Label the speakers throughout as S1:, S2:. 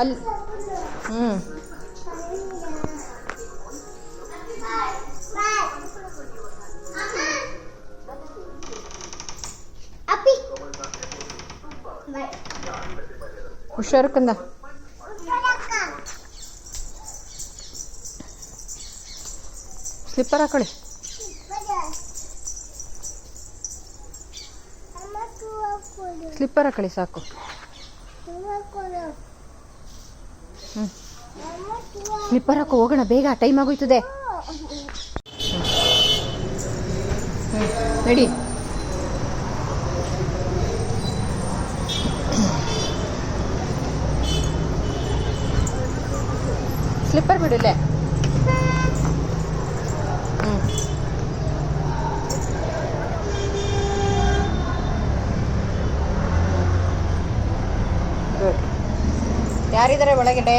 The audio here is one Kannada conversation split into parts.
S1: ಅಲ್ಲಿ ಹ್ಞೂ
S2: ಅಪ್ಪಿ
S1: ಹುಷಾರು ಕಂದ ಸ್ಲಿಪ್ಪರ್ ಹಾಕೊಳ್ಳಿ ಸ್ಲಿಪ್ಪರ್ ಹಾಕೊಳ್ಳಿ ಸಾಕು ಹಾಕೋ ಹೋಗೋಣ ಬೇಗ ಟೈಮ್ ಆಗೋಯ್ತದೆ. ರೆಡಿ ಸ್ಲಿಪ್ಪರ್ ಬಿಡಿಲ್ಲೇ ಯಾರಿದ್ದಾರೆ ಒಳಗಡೆ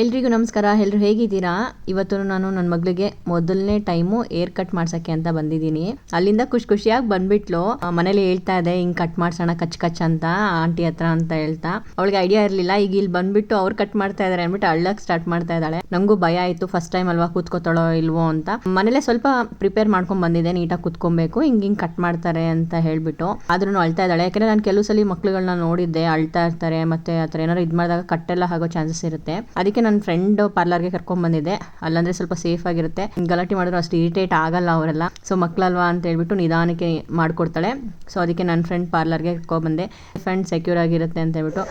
S3: ಎಲ್ರಿಗೂ ನಮಸ್ಕಾರ ಎಲ್ಲರೂ ಹೇಗಿದ್ದೀರಾ? ಇವತ್ತು ನಾನು ನನ್ನ ಮಗಳಿಗೆ ಮೊದಲನೇ ಟೈಮು ಏರ್ ಕಟ್ ಮಾಡ್ಸೋಕ್ಕೆ ಅಂತ ಬಂದಿದ್ದೀನಿ. ಅಲ್ಲಿಂದ ಖುಷಿ ಖುಷಿಯಾಗಿ ಬಂದ್ಬಿಟ್ಲು. ಮನೇಲಿ ಹೇಳ್ತಾ ಇದೆ, ಹಿಂಗೆ ಕಟ್ ಮಾಡ್ಸೋಣ, ಕಚ್ ಕಚ್ ಅಂತ ಆಂಟಿ ಹತ್ರ ಅಂತ ಹೇಳ್ತಾ. ಅವಳಿಗೆ ಐಡಿಯಾ ಇರಲಿಲ್ಲ, ಈಗ ಇಲ್ಲಿ ಬಂದ್ಬಿಟ್ಟು ಅವ್ರು ಕಟ್ ಮಾಡ್ತಾ ಇದ್ದಾರೆ ಅಂದ್ಬಿಟ್ಟು ಅಳ್ಳಕ್ಕೆ ಸ್ಟಾರ್ಟ್ ಮಾಡ್ತಾ ಇದ್ದಾಳೆ. ನಂಗೂ ಭಯ ಆಯಿತು ಫಸ್ಟ್ ಟೈಮ್ ಅಲ್ವಾ ಕೂತ್ಕೊತಾಳೋ ಇಲ್ವೋ ಅಂತ. ಮನೇಲೆ ಸ್ವಲ್ಪ ಪ್ರಿಪೇರ್ ಮಾಡ್ಕೊಂಡು ಬಂದಿದೆ ನೀಟಾಗಿ ಕೂತ್ಕೊಬೇಕು, ಹಿಂಗೆ ಹಿಂಗೆ ಕಟ್ ಮಾಡ್ತಾರೆ ಅಂತ ಹೇಳ್ಬಿಟ್ಟು. ಆದ್ರೂ ಅಳ್ತಾ ಇದ್ದಾಳೆ. ಯಾಕಂದ್ರೆ ನಾನು ಕೆಲವು ಸಲ ಮಕ್ಳುಗಳನ್ನ ನೋಡಿದ್ದೆ, ಅಳ್ತಾ ಇರ್ತಾರೆ, ಮತ್ತೆ ಆ ಥರ ಏನಾದ್ರು ಇದು ಮಾಡಿದಾಗ ಕಟ್ಟೆಲ್ಲ ಆಗೋ ಚಾನ್ಸಸ್ ಇರುತ್ತೆ. ಅದಕ್ಕೆ ನನ್ನ ಫ್ರೆಂಡ್ ಪಾರ್ಲರ್ಗೆ ಕರ್ಕೊಂಡ್ ಬಂದಿದ್ದೆ. ಅಲ್ಲಂದ್ರೆ ಸ್ವಲ್ಪ ಸೇಫ್ ಆಗಿರುತ್ತೆ. ಗಲಾಟೆ ಮಾಡಿದ್ರು ಅಷ್ಟು ಇರಿಟೇಟ್ ಆಗಲ್ಲ ಅವರೆಲ್ಲ. ಸೊ ಮಕ್ಕಳಲ್ವಾ ಅಂತ ಹೇಳ್ಬಿಟ್ಟು ನಿಧಾನಕ್ಕೆ ಮಾಡ್ಕೊಡ್ತಾಳೆ. ಸೊ ಅದಕ್ಕೆ ನನ್ನ ಫ್ರೆಂಡ್ ಪಾರ್ಲರ್ಗೆ ಕರ್ಕೊಂಡ್ ಬಂದೆ. ಫ್ರೆಂಡ್ ಸೆಕ್ಯೂರ್ ಆಗಿರುತ್ತೆ ಅಂತ ಹೇಳ್ಬಿಟ್ಟು.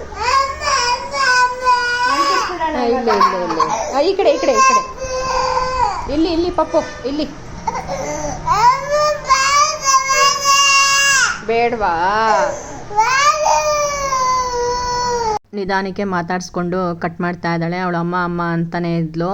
S1: ಈ ಕಡೆ ಈ ಕಡೆ ಈ ಕಡೆ. ಇಲ್ಲಿ ಇಲ್ಲಿ, ಪಪ್ಪು, ಇಲ್ಲಿ. ಬೇಡವಾ?
S3: ನಿಧಾನಕ್ಕೆ ಮಾತಾಡಿಸ್ಕೊಂಡು ಕಟ್ ಮಾಡ್ತಾ ಇದ್ದಾಳೆ. ಅವಳ ಅಮ್ಮ ಅಮ್ಮ ಅಂತಾನೆ ಇದ್ಲು.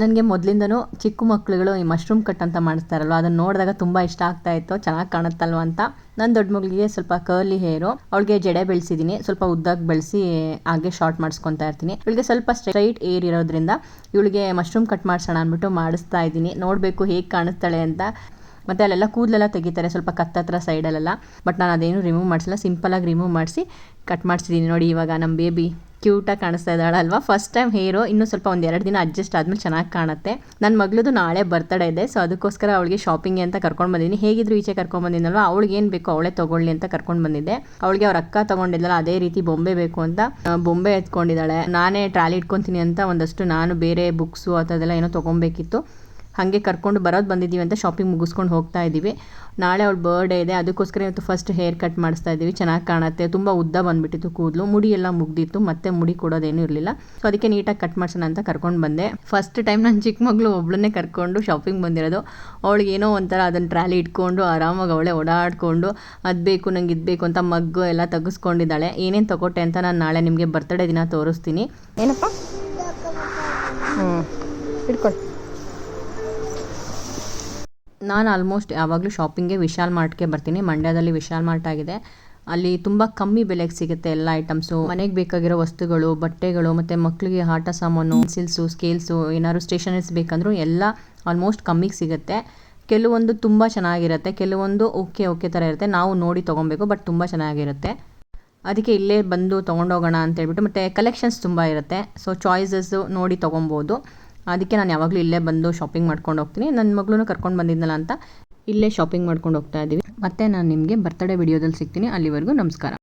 S3: ನನಗೆ ಮೊದಲಿಂದನೂ ಚಿಕ್ಕ ಮಕ್ಕಳುಗಳು ಈ ಮಶ್ರೂಮ್ ಕಟ್ ಅಂತ ಮಾಡಿಸ್ತಾರಲ್ವ ಅದನ್ನು ನೋಡಿದಾಗ ತುಂಬ ಇಷ್ಟ ಆಗ್ತಾ ಇತ್ತು. ಚೆನ್ನಾಗಿ ಕಾಣುತ್ತಲ್ವ ಅಂತ. ನನ್ನ ದೊಡ್ಡ ಮಗಳಿಗೆ ಸ್ವಲ್ಪ ಕರ್ಲಿ ಹೇರು ಅವಳಿಗೆ ಜಡೆ ಬೆಳೆಸಿದ್ದೀನಿ ಸ್ವಲ್ಪ ಉದ್ದಾಗಿ ಬೆಳೆಸಿ ಹಾಗೆ ಶಾರ್ಟ್ ಮಾಡಿಸ್ಕೊತಾ ಇರ್ತೀನಿ. ಇವಳಿಗೆ ಸ್ವಲ್ಪ ಸ್ಟ್ರೈಟ್ ಏರ್ ಇರೋದ್ರಿಂದ ಇವಳಿಗೆ ಮಶ್ರೂಮ್ ಕಟ್ ಮಾಡಿಸೋಣ ಅಂದ್ಬಿಟ್ಟು ಮಾಡಿಸ್ತಾ ಇದ್ದೀನಿ. ನೋಡಬೇಕು ಹೇಗೆ ಕಾಣಿಸ್ತಾಳೆ ಅಂತ. ಮತ್ತು ಅಲ್ಲೆಲ್ಲ ಕೂದಲೆಲ್ಲ ತೆಗಿತಾರೆ ಸ್ವಲ್ಪ ಕತ್ತತ್ರ ಸೈಡಲ್ಲೆಲ್ಲ. ಬಟ್ ನಾನು ಅದೇನು ರಿಮೂವ್ ಮಾಡಿಸಿಲ್ಲ. ಸಿಂಪಲಾಗಿ ರಿಮೂವ್ ಮಾಡಿಸಿ ಕಟ್ ಮಾಡಿಸಿದ್ದೀನಿ ನೋಡಿ ಇವಾಗ ನಮ್ಮ ಬೇಬಿ ಕ್ಯೂಟಾಗಿ ಕಾಣಿಸ್ತಾ ಇದ್ದಾಳೆ ಅಲ್ವಾ ಫಸ್ಟ್ ಟೈಮ್ ಹೇರೋ ಇನ್ನೂ ಸ್ವಲ್ಪ ಒಂದು ಎರಡು ದಿನ ಅಡ್ಜಸ್ಟ್ ಆದಮೇಲೆ ಚೆನ್ನಾಗಿ ಕಾಣುತ್ತೆ. ನನ್ನ ಮಗಳದು ನಾಳೆ ಬರ್ತಡೇ ಇದೆ ಸೊ ಅದಕ್ಕೋಸ್ಕರ ಅವಳಿಗೆ ಶಾಪಿಂಗ್ ಅಂತ ಕರ್ಕೊಂಡು ಬಂದಿದ್ದೀನಿ ಹೇಗಿದ್ರು ಈಚೆ ಕರ್ಕೊಂಡು ಬಂದಿದ್ದಲ್ವ ಅವಳಿಗೆ ಏನು ಬೇಕೋ ಅವಳೇ ತೊಗೊಳ್ಳಿ ಅಂತ ಕರ್ಕೊಂಡು ಬಂದಿದ್ದೆ. ಅವಳಿಗೆ ಅವ್ರ ಅಕ್ಕ ತೊಗೊಂಡಿದ್ದಲ್ಲ ಅದೇ ರೀತಿ ಬೊಂಬೆ ಬೇಕು ಅಂತ ಬೊಂಬೆ ಎತ್ಕೊಂಡಿದ್ದಾಳೆ. ನಾನೇ ಟ್ರಾಲಿ ಇಟ್ಕೊತೀನಿ ಅಂತ ಒಂದಷ್ಟು ನಾನು ಬೇರೆ ಬುಕ್ಸು ಅದೆಲ್ಲ ಏನೋ ತೊಗೊಬೇಕಿತ್ತು. ಹಾಗೆ ಕರ್ಕೊಂಡು ಬರೋದು ಬಂದಿದ್ದೀವಿ ಅಂತ ಶಾಪಿಂಗ್ ಮುಗಿಸ್ಕೊಂಡು ಹೋಗ್ತಾ ಇದ್ದೀವಿ. ನಾಳೆ ಅವಳು ಬರ್ಡೇ ಇದೆ, ಅದಕ್ಕೋಸ್ಕರ ಇವತ್ತು ಫಸ್ಟ್ ಹೇರ್ ಕಟ್ ಮಾಡಿಸ್ತಾ ಇದ್ದೀವಿ. ಚೆನ್ನಾಗಿ ಕಾಣುತ್ತೆ, ತುಂಬ ಉದ್ದ ಬಂದುಬಿಟ್ಟಿತ್ತು ಕೂದಲು, ಮುಡಿ ಎಲ್ಲ ಮುಗ್ದಿತ್ತು, ಮತ್ತೆ ಮುಡಿ ಕೊಡೋದೇನೂ ಇರಲಿಲ್ಲ. ಸೊ ಅದಕ್ಕೆ ನೀಟಾಗಿ ಕಟ್ ಮಾಡ್ಸೋಣ ಅಂತ ಕರ್ಕೊಂಡು ಬಂದೆ. ಫಸ್ಟ್ ಟೈಮ್ ನಾನು ಚಿಕ್ಕ ಮಗಳು ಒಬ್ಳನ್ನೇ ಕರ್ಕೊಂಡು ಶಾಪಿಂಗ್ ಬಂದಿರೋದು. ಅವಳಿಗೆ ಏನೋ ಒಂಥರ ಅದನ್ನು ಟ್ರಾಲಿ ಇಟ್ಕೊಂಡು ಆರಾಮಾಗಿ ಅವಳೆ ಓಡಾಡಿಕೊಂಡು, ಅದು ಬೇಕು, ನಂಗೆ ಇದು ಬೇಕು ಅಂತ ಮಗ್ಗು ಎಲ್ಲ ತೆಗೆಸ್ಕೊಂಡಿದ್ದಾಳೆ. ಏನೇನು ತಗೊಟ್ಟೆ ಅಂತ ನಾನು ನಾಳೆ ನಿಮಗೆ ಬರ್ತಡೇ ದಿನ ತೋರಿಸ್ತೀನಿ.
S1: ಏನಪ್ಪ? ಹ್ಞೂ ಇಟ್ಕೊಳ್ಳಿ
S3: ನಾನು ಆಲ್ಮೋಸ್ಟ್ ಯಾವಾಗಲೂ ಶಾಪಿಂಗ್ಗೆ ವಿಶಾಲ್ ಮಾರ್ಟ್ಗೆ ಬರ್ತೀನಿ. ಮಂಡ್ಯದಲ್ಲಿ ವಿಶಾಲ್ ಮಾರ್ಟ್ ಆಗಿದೆ. ಅಲ್ಲಿ ತುಂಬ ಕಮ್ಮಿ ಬೆಲೆಗೆ ಸಿಗುತ್ತೆ ಎಲ್ಲ ಐಟಮ್ಸು ಮನೆಗೆ ಬೇಕಾಗಿರೋ ವಸ್ತುಗಳು, ಬಟ್ಟೆಗಳು, ಮತ್ತು ಮಕ್ಕಳಿಗೆ ಆಟ ಸಾಮಾನು ಪೆನ್ಸಿಲ್ಸು ಸ್ಕೇಲ್ಸು ಏನಾದ್ರು ಸ್ಟೇಷನರಿಸ್ ಬೇಕಂದ್ರೂ ಎಲ್ಲ ಆಲ್ಮೋಸ್ಟ್ ಕಮ್ಮಿಗೆ ಸಿಗುತ್ತೆ. ಕೆಲವೊಂದು ತುಂಬ ಚೆನ್ನಾಗಿರುತ್ತೆ, ಕೆಲವೊಂದು ಓಕೆ ಓಕೆ ಥರ ಇರುತ್ತೆ. ನಾವು ನೋಡಿ ತೊಗೊಬೇಕು ಬಟ್ ತುಂಬ ಚೆನ್ನಾಗಿರುತ್ತೆ. ಅದಕ್ಕೆ ಇಲ್ಲೇ ಬಂದು ತೊಗೊಂಡೋಗೋಣ ಅಂತ ಹೇಳ್ಬಿಟ್ಟು, ಮತ್ತು ಕಲೆಕ್ಷನ್ಸ್ ತುಂಬ ಇರುತ್ತೆ. ಸೊ ಚಾಯ್ಸಸ್ಸು ನೋಡಿ ತೊಗೊಬೋದು. ಅದಕ್ಕೆ ನಾನು ಯಾವಾಗಲೂ ಇಲ್ಲೇ ಬಂದು ಶಾಪಿಂಗ್ ಮಾಡ್ಕೊಂಡು ಹೋಗ್ತೀನಿ. ನನ್ನ ಮಗಳೂ ಕರ್ಕೊಂಡು ಬಂದಿದ್ನಲ್ಲ ಅಂತ ಇಲ್ಲೇ ಶಾಪಿಂಗ್ ಮಾಡ್ಕೊಂಡು ಹೋಗ್ತಾ ಇದ್ದೀವಿ ಮತ್ತೆ ನಾನು ನಿಮಗೆ ಬರ್ತಡೇ ವಿಡಿಯೋದಲ್ಲಿ ಸಿಗ್ತೀನಿ. ಅಲ್ಲಿವರೆಗೂ ನಮಸ್ಕಾರ.